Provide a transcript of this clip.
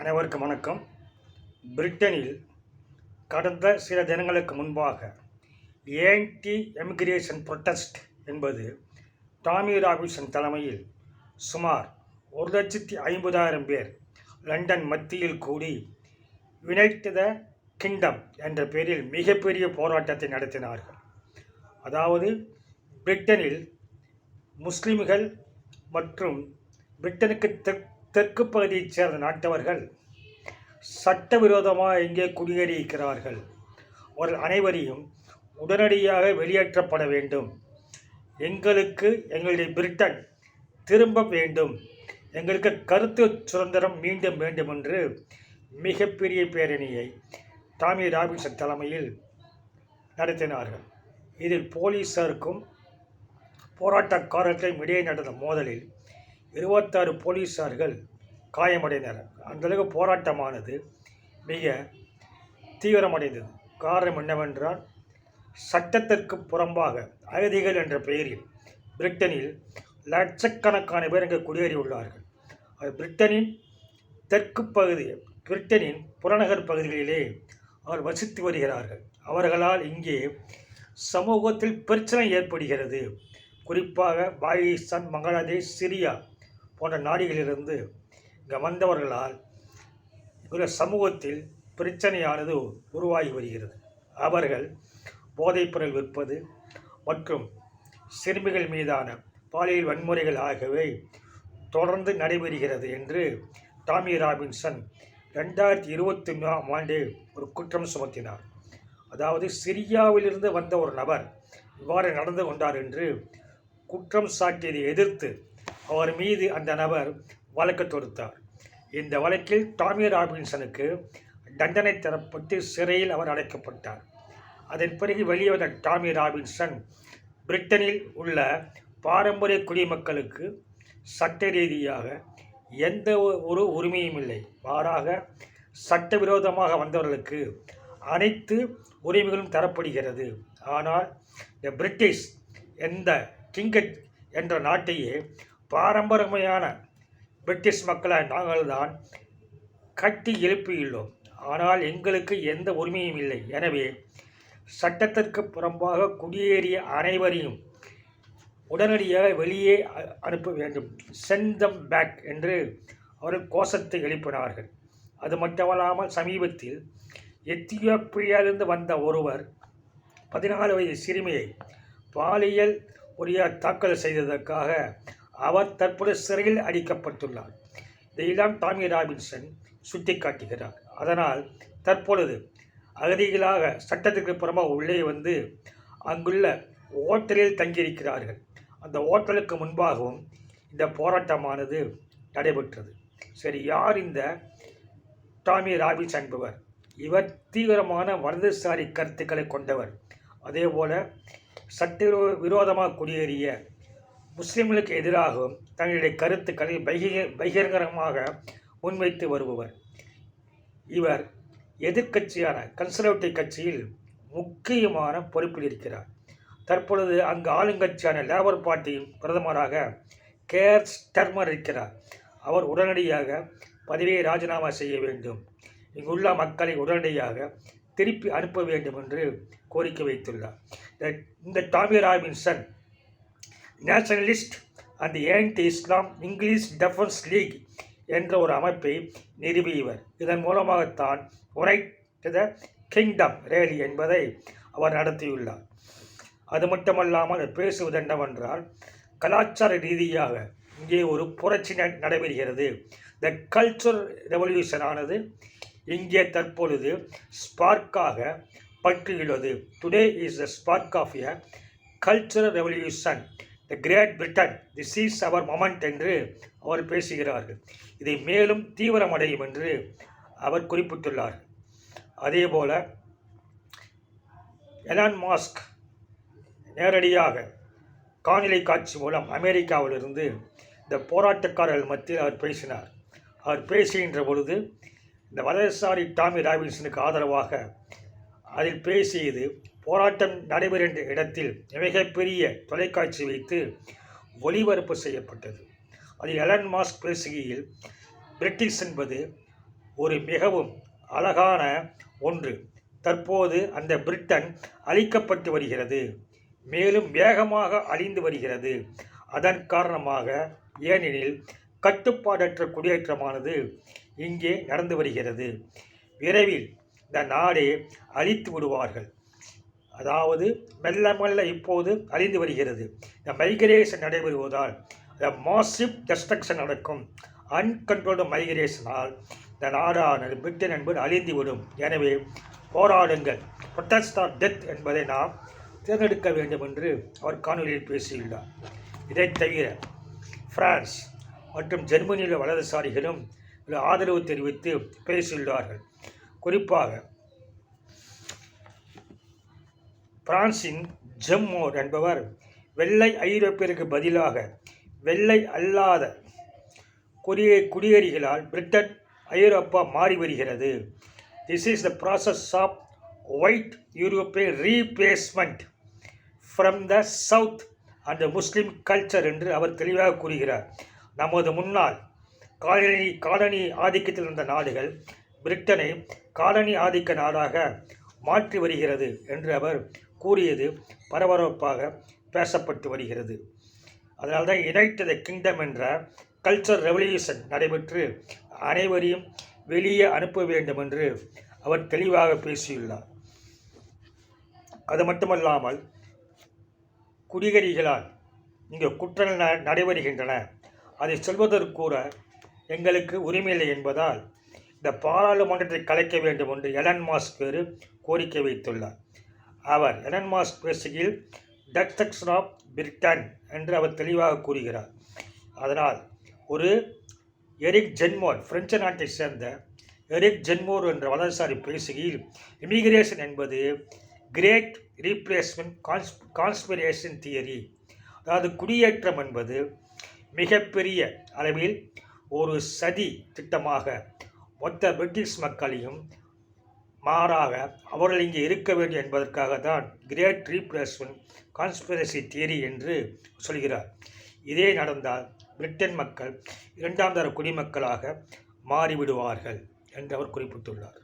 அனைவருக்கும் வணக்கம். பிரிட்டனில் கடந்த சில தினங்களுக்கு முன்பாக ஏன்டி எமிகிரேஷன் ப்ரொட்டஸ்ட் என்பது டாமி ராபின்சன் தலைமையில் சுமார் ஒரு லட்சத்தி ஐம்பதாயிரம் பேர் லண்டன் மத்தியில் கூடி யுனைட் த கிங்டம் என்ற பெயரில் மிகப்பெரிய போராட்டத்தை நடத்தினார்கள். அதாவது பிரிட்டனில் முஸ்லிம்கள் மற்றும் பிரிட்டனுக்கு தெற்கு தெற்கு பகுதியைச் சேர்ந்த நாட்டவர்கள் சட்டவிரோதமாக இங்கே குடியேறியிருக்கிறார்கள். அவர்கள் அனைவரையும் உடனடியாக வெளியேற்றப்பட வேண்டும். எங்களுக்கு எங்களுடைய பிரிட்டன் திரும்ப வேண்டும். எங்களுக்கு கருத்து சுதந்திரம் மீண்டும் வேண்டும் என்று மிகப்பெரிய பேரணியை டாமி ராபின்சன் தலைமையில் நடத்தினார்கள். இதில் போலீஸாருக்கும் போராட்டக்காரர்களுக்கும் இடையே நடந்த மோதலில் இருபத்தாறு போலீஸார்கள் காயமடைந்தனர். அந்தளவுக்கு போராட்டமானது மிக தீவிரமடைந்தது. காரணம் என்னவென்றால் சட்டத்திற்கு புறம்பாக அகதிகள் என்ற பெயரில் பிரிட்டனில் லட்சக்கணக்கான பேர் இங்கே குடியேறியுள்ளார்கள். அது பிரிட்டனின் தெற்கு பகுதி பிரிட்டனின் புறநகர் பகுதிகளிலே அவர் வசித்து வருகிறார்கள். அவர்களால் இங்கே சமூகத்தில் பிரச்சனை ஏற்படுகிறது. குறிப்பாக பாகிஸ்தான் பங்களாதேஷ் சிரியா போன்ற நாடுகளிலிருந்து இங்கே வந்தவர்களால் இங்குள்ள சமூகத்தில் பிரச்சனையானது உருவாகி வருகிறது. அவர்கள் போதைப்பொருள் விற்பது மற்றும் சிறுமிகள் மீதான பாலியல் வன்முறைகள் ஆகியவை தொடர்ந்து நடைபெறுகிறது என்று டாமி ராபின்சன் ரெண்டாயிரத்தி இருபத்தி ஒன்றாம் ஆண்டு ஒரு குற்றம் சுமத்தினார். அதாவது சிரியாவிலிருந்து வந்த ஒரு நபர் இவ்வாறு நடந்து கொண்டார் என்று குற்றம் சாட்டியதை எதிர்த்து அவர் மீது அந்த நபர் வழக்கு தொடுத்தார். இந்த வழக்கில் டாமி ராபின்சனுக்கு தண்டனை தரப்பட்டு சிறையில் அவர் அடைக்கப்பட்டார். அதன் பிறகு வெளியே வந்த டாமி ராபின்சன் பிரிட்டனில் உள்ள பாரம்பரிய குடிமக்களுக்கு சட்ட ரீதியாக எந்த ஒரு உரிமையும் இல்லை. மாறாக சட்டவிரோதமாக வந்தவர்களுக்கு அனைத்து உரிமைகளும் தரப்படுகிறது. ஆனால் இந்த பிரிட்டிஷ் எந்த கிங்கட் என்ற நாட்டையே பாரம்பரியமையான பிரிட்டிஷ் மக்களை நாங்கள் தான் கட்டி எழுப்பியுள்ளோம். ஆனால் எங்களுக்கு எந்த உரிமையும் இல்லை. எனவே சட்டத்திற்கு புறம்பாக குடியேறிய அனைவரையும் உடனடியாக வெளியே அ- அனுப்ப வேண்டும். செந்தம் பேக் என்று அவர்கள் கோஷத்தை எழுப்பினார்கள். அது மட்டுமல்லாமல் சமீபத்தில் எத்தியோப்பியாவிலிருந்து வந்த ஒருவர் பதினாலு வயது சிறுமியை பாலியல் உரிய தாக்கல் செய்ததற்காக அவர் தற்போது சிறையில் அடிக்கப்பட்டுள்ளார். இதையெல்லாம் டாமி ராபின்சன் சுட்டிக்காட்டுகிறார். அதனால் தற்பொழுது அகதிகளாக சட்டத்திற்கு புறமாக உள்ளே வந்து அங்குள்ள ஓட்டலில் தங்கியிருக்கிறார்கள். அந்த ஓட்டலுக்கு முன்பாகவும் இந்த போராட்டமானது நடைபெற்றது. சரி யார் இந்த டாமி ராபின்ஸ் என்பவர்? இவர் தீவிரமான வலதுசாரி கருத்துக்களை கொண்டவர். அதேபோல சட்ட விரோதமாக குடியேறிய முஸ்லிம்களுக்கு எதிராகவும் தங்களுடைய கருத்துக்களை பகிர பகிரங்கரமாக முன்வைத்து வருபவர். இவர் எதிர்க்கட்சியான கன்சர்வேட்டிவ் கட்சியில் முக்கியமான பொறுப்பில் இருக்கிறார். தற்பொழுது அங்கு ஆளுங்கட்சியான லேபர் பார்ட்டியின் பிரதமராக கேர் ஸ்டர்மர் இருக்கிறார். அவர் உடனடியாக பதவியை ராஜினாமா செய்ய வேண்டும். இங்குள்ள மக்களை உடனடியாக திருப்பி அனுப்ப வேண்டும் என்று கோரிக்கை வைத்துள்ளார். இந்த- இந்த டாமி ராபின்சன் நேஷனலிஸ்ட் அண்ட் ஏன்டி இஸ்லாம் இங்கிலீஷ் டெஃபன்ஸ் லீக் என்ற ஒரு அமைப்பை நிறுவியவர் இதன் மூலமாகத்தான் உரைட் த கிங்டம் ரேலி என்பதை அவர் நடத்தியுள்ளார். அது மட்டுமல்லாமல் பேசுவது என்னவென்றால் கலாச்சார ரீதியாக இங்கே ஒரு புரட்சி நடைபெறுகிறது. த கல்ச்சர் ரெவல்யூஷனானது இங்கே தற்பொழுது ஸ்பார்க்காக பற்றியுள்ளது today is the spark of a cultural revolution the great Britain this is our moment என்று அவர் பேசுகிறார்கள். இதை மேலும் தீவிரமடையும் என்று அவர் குறிப்பிட்டுள்ளார். அதேபோல எலான் மாஸ்க் நேரடியாக காணொலி காட்சி மூலம் அமெரிக்காவிலிருந்து இந்த போராட்டக்காரர்கள் மத்தியில் அவர் பேசினார். அவர் பேசுகின்ற பொழுது இந்த வலதுசாரி டாமி ராபின்சனுக்கு ஆதரவாக அதில் பேசியது போராட்டம் நடைபெறுகின்ற இடத்தில் மிகப்பெரிய தொலைக்காட்சி வைத்து ஒளிபரப்பு செய்யப்பட்டது. அதில் எலன் மாஸ்க் பேசுகையில் பிரிட்டிஷ் என்பது ஒரு மிகவும் அழகான ஒன்று. தற்போது அந்த பிரிட்டன் அழிக்கப்பட்டு வருகிறது. மேலும் வேகமாக அழிந்து வருகிறது. அதன் காரணமாக ஏனெனில் கட்டுப்பாடற்ற குடியேற்றமானது இங்கே நடந்து வருகிறது. விரைவில் இந்த நாடே அழித்து விடுவார்கள். அதாவது மெல்ல மெல்ல இப்போது அழிந்து வருகிறது. இந்த மைக்ரேஷன் நடைபெறுவதால் இந்த மாசிவ் டெஸ்ட்ரக்ஷன் நடக்கும். அன்கண்ட்ரோல்டு மைக்ரேஷனால் இந்த நாடானது பிரிட்டன் என்பது அழிந்து விடும் எனவே போராடுங்கள். ப்ரொட்டஸ்ட் ஆஃப் டெத் என்பதை நாம் தேர்ந்தெடுக்க வேண்டும் என்று அவர் காணொலியில் பேசியுள்ளார். இதைத் தவிர பிரான்ஸ் மற்றும் ஜெர்மனியில் வலதுசாரிகளும் ஆதரவு தெரிவித்து பேசியுள்ளார்கள். குறிப்பாக பிரான்சின் ஜெம்மோர் என்பவர் வெள்ளை ஐரோப்பியருக்கு பதிலாக வெள்ளை அல்லாத குடியே குடியேறிகளால் பிரிட்டன் ஐரோப்பா மாறி வருகிறது. This is the process of white European replacement from the south and Muslim culture என்று அவர் தெளிவாக கூறுகிறார். நமது முன்னாள் காலனி காலனி ஆதிக்கத்தில் இருந்த நாடுகள் பிரிட்டனை காலனி ஆதிக்க நாடாக மாற்றி வருகிறது என்று அவர் கூறியது பரபரப்பாக பேசப்பட்டு வருகிறது. அதனால் தான் யுனைடெட் கிங்டம் என்ற கல்ச்சர் ரெவல்யூஷன் நடைபெற்று அனைவரையும் வெளியே அனுப்ப வேண்டும் என்று அவர் தெளிவாக பேசியுள்ளார். அது மட்டுமல்லாமல் குடிகரிகளால் இங்கே குற்றங்கள் ந- நடைபெறுகின்றன. அதை சொல்வதற்கூட எங்களுக்கு உரிமையில்லை என்பதால் இந்த பாராளுமன்றத்தை கலைக்க வேண்டும் என்று எலன் மாஸ்க் கோரிக்கை வைத்துள்ளார். அவர் எலன் மாஸ்க் பேசுகையில் டெஸ்ட்ரக்ஷன் ஆஃப் பிரிட்டன் என்று அவர் தெளிவாக கூறுகிறார். அதனால் ஒரு எரிக் ஜென்மோர் பிரெஞ்சு நாட்டை சேர்ந்த எரிக் ஜென்மோர் என்ற வலதுசாரி பேசுகையில் இமிகிரேஷன் என்பது great replacement cons conspiracy theory அதாவது குடியேற்றம் என்பது மிகப்பெரிய அளவில் ஒரு சதி திட்டமாக மொத்த பிரிட்டிஷ் மக்களையும் மாறாக அவர்கள் இங்கே இருக்க வேண்டும் என்பதற்காக தான் கிரேட் ரீப்ளேஸ்மெண்ட் கான்ஸ்பிரசி தியரி என்று சொல்கிறார். இதே நடந்தால் பிரிட்டன் மக்கள் இரண்டாம் தர குடிமக்களாக மாறிவிடுவார்கள் என்று அவர் குறிப்பிட்டுள்ளார்.